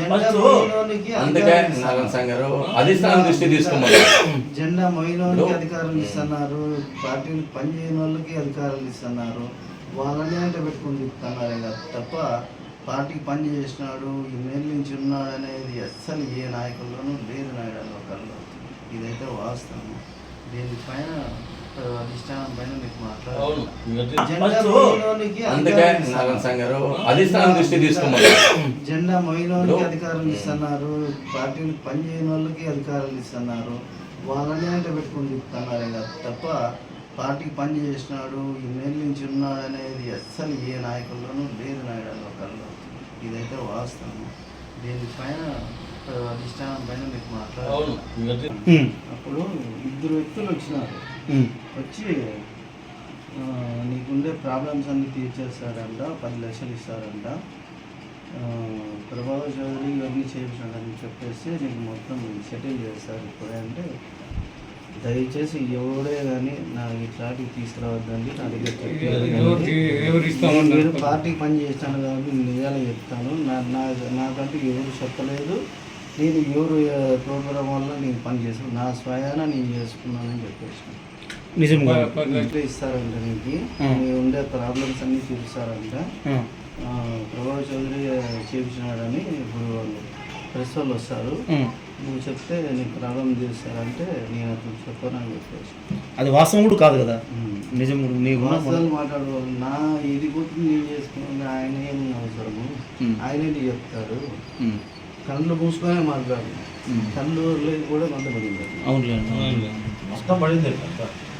అందుకే అధికారం నాగం ఇస్తున్నారు. సంగారు అధిష్టానం దృష్టి తీసుకోమని జెండా ఇప్పుడు- అధికారం ఇస్తున్నారు. పార్టీలు పనిచేయని వాళ్ళకి అధికారాలు ఇస్తున్నారు. వాళ్ళని అంటే పెట్టుకుని తిప్పుతున్నారు కదా తప్ప పార్టీకి పని చేసినాడు ఇన్నేళ్ళ నుంచి ఉన్నాడు అనేది అస్సలు ఏ నాయకుల్లోనూ లేదు నాయుడు ఒకళ్ళు. ఇదైతే వాస్తవం. దీనిపైన అధిష్టానం జెండా అందుకే అధికారం ఇస్తున్నారు. సంగారు అధిష్టానం దృష్టి తీసుకోమని జెండా మోయనోనికి ఇప్పుడు- అధికారం ఇస్తున్నారు. పార్టీలు పని చేయని వాళ్ళకి అధికారాలు ఇస్తున్నారు. వాళ్ళని అంటే పెట్టుకుని తిప్పుతున్నారు కదా. తప్ప పార్టీకి పని చేసినాడు ఇన్నేళ్ళ నుంచి ఉన్నాడు అనేది అస్సలు ఏ నాయకుల్లోనూ లేదు నాయుడు ఒకళ్ళు. ఇదైతే వాస్తవం. దీనిపైన అధిష్టానం పైన మీకు అవును మాట్లాడాలి అప్పుడు ఇద్దరు వ్యక్తులు వచ్చినారు. వచ్చి ఆ, నీకుండే ప్రాబ్లమ్స్ అన్ని తీర్చేస్తాడంట పది లక్షలు ఇస్తారంట. ఆ, ప్రభావ చౌదరి ఇవన్నీ చేయించాడని చెప్పేసి నీకు మొత్తం సెటిల్ చేస్తారు ఇప్పుడే. అంటే దయచేసి ఎవడే కానీ నా ఇట్లాంటివి తీసుకురావద్దండి నా దగ్గర మీరు పార్టీకి పని చేస్తాను కాబట్టి నేను నిజాలు చెప్తాను. నా నా నాకంటూ ఎవరు చెప్పలేదు. నేను ఎవరు ప్రోగ్రాం వల్ల నేను పని చేస్తాను నా స్వయాన నేను చేసుకున్నానని చెప్పేసి. నిజంగా ఇస్తారంట నీకు. నీ ఉండే ప్రాబ్లమ్స్ అన్నీ తీరుస్తారంట. ప్రభావ చౌదరి చేపించినాడని ఇప్పుడు వాళ్ళు ప్రెస్ వాళ్ళు వస్తారు. నువ్వు చెప్తే నీకు ప్రాబ్లం తీరుస్తారంటే నేను అతను చెప్పనని చెప్పేసి. అది వాస్తవం కూడా కాదు కదా. నిజం నీకు వాస్తవాలు మాట్లాడేవాళ్ళు నా ఇది కూడా నేను చేసుకున్నాను ఆయన ఏం అవసరము. ఆయనే నీకు చెప్తాడు. కళ్ళు మూసుకొనే మాట్లాడు కళ్ళు లేదు కూడా కొంత పడింది అవునులేండి మొత్తం పడింది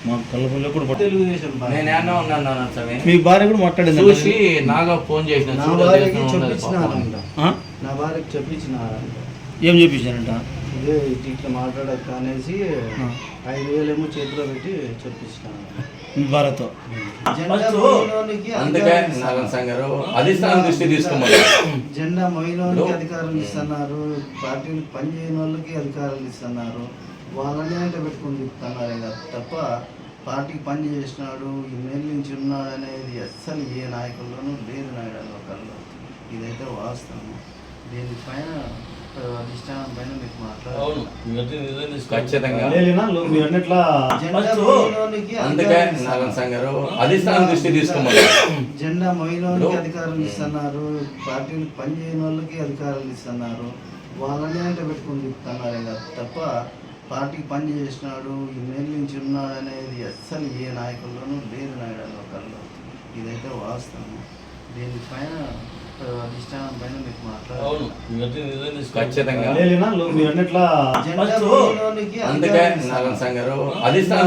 మా కళ్ళపల్లి కూడా తెలుగుదేశం భార్య. నేను ఏమన్నా ఉన్నాను మీ భార్య కూడా మాట్లాడింది చూసి నాగా ఫోన్ చేసిన నా భార్యకి ఆ? నా భార్యకి చెప్పించినారంట ఏం చెప్పించారంట ఇదే ఇట్లా మాట్లాడక అనేసి ఐదు వేలేమో చేతిలో పెట్టి చెప్పించినారు మీ భార్యతో జెండా మోయనోనికి అందుకే అధికారం ఇస్తున్నారు. సంగారు అధిష్టానం దృష్టి తీసుకోమని జెండా మోయనోనికి ఇప్పుడు- అధికారం ఇస్తున్నారు. పార్టీలు పని చేయని వాళ్ళకి అధికారాలు ఇస్తున్నారు. వాళ్ళని అంటే పెట్టుకుని తిప్పుతున్నారు కదా తప్ప పార్టీకి పని చేసినాడు ఇన్నేళ్ళ నుంచి ఉన్నాడు అనేది అస్సలు ఏ నాయకుల్లోనూ లేదు నాయుడు ఒకళ్ళు. ఇదైతే వాస్తవం. దీనిపైన ఆ, అధిష్టానం పైన మీకు అవును. ఖచ్చితంగా. జెండా మోయనోనికి అందుకే అధికారం నాగం ఇస్తున్నారు. సంగారు అధిష్టానం దృష్టి తీసుకోమని జెండా మోయనోనికి ఇప్పుడు- అధికారం ఇస్తున్నారు. పార్టీలు పని చేయని వాళ్ళకి అధికారాలు ఇస్తున్నారు. వాళ్ళని అంటే పెట్టుకుని తిప్పుతున్నారు కదా తప్ప పార్టీకి పని చేసినాడు ఇన్నేళ్ళ నుంచి ఉన్నాడు అనేది అస్సలు ఏ నాయకుల్లోనూ లేదు నాయుడు ఒకళ్ళు. ఇదైతే వాస్తవం. దీనిపైన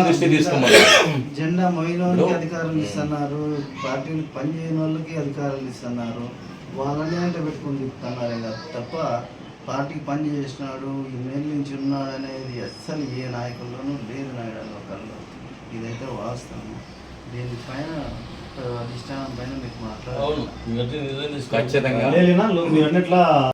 దృష్టి తీసుకోమని. జెండా ఇప్పుడు- అధికారం ఇస్తున్నారు. పార్టీలు పని చేయని వాళ్ళకి అధికారాలు ఇస్తున్నారు. వాళ్ళని అంటే పెట్టుకుని తిప్పుతున్నారు కదా తప్ప పార్టీకి పని చేసినాడు ఇన్నేళ్ళ నుంచి ఉన్నాడు అనేది అస్సలు ఏ నాయకుల్లోనూ లేదు నాయుడు ఒకళ్ళు. ఇదైతే వాస్తవం. దీనిపైన ఆ, అధిష్టానం పైన మీకు మాట్లాడాలి అవును ఖచ్చితంగా. మీరు అన్నట్లా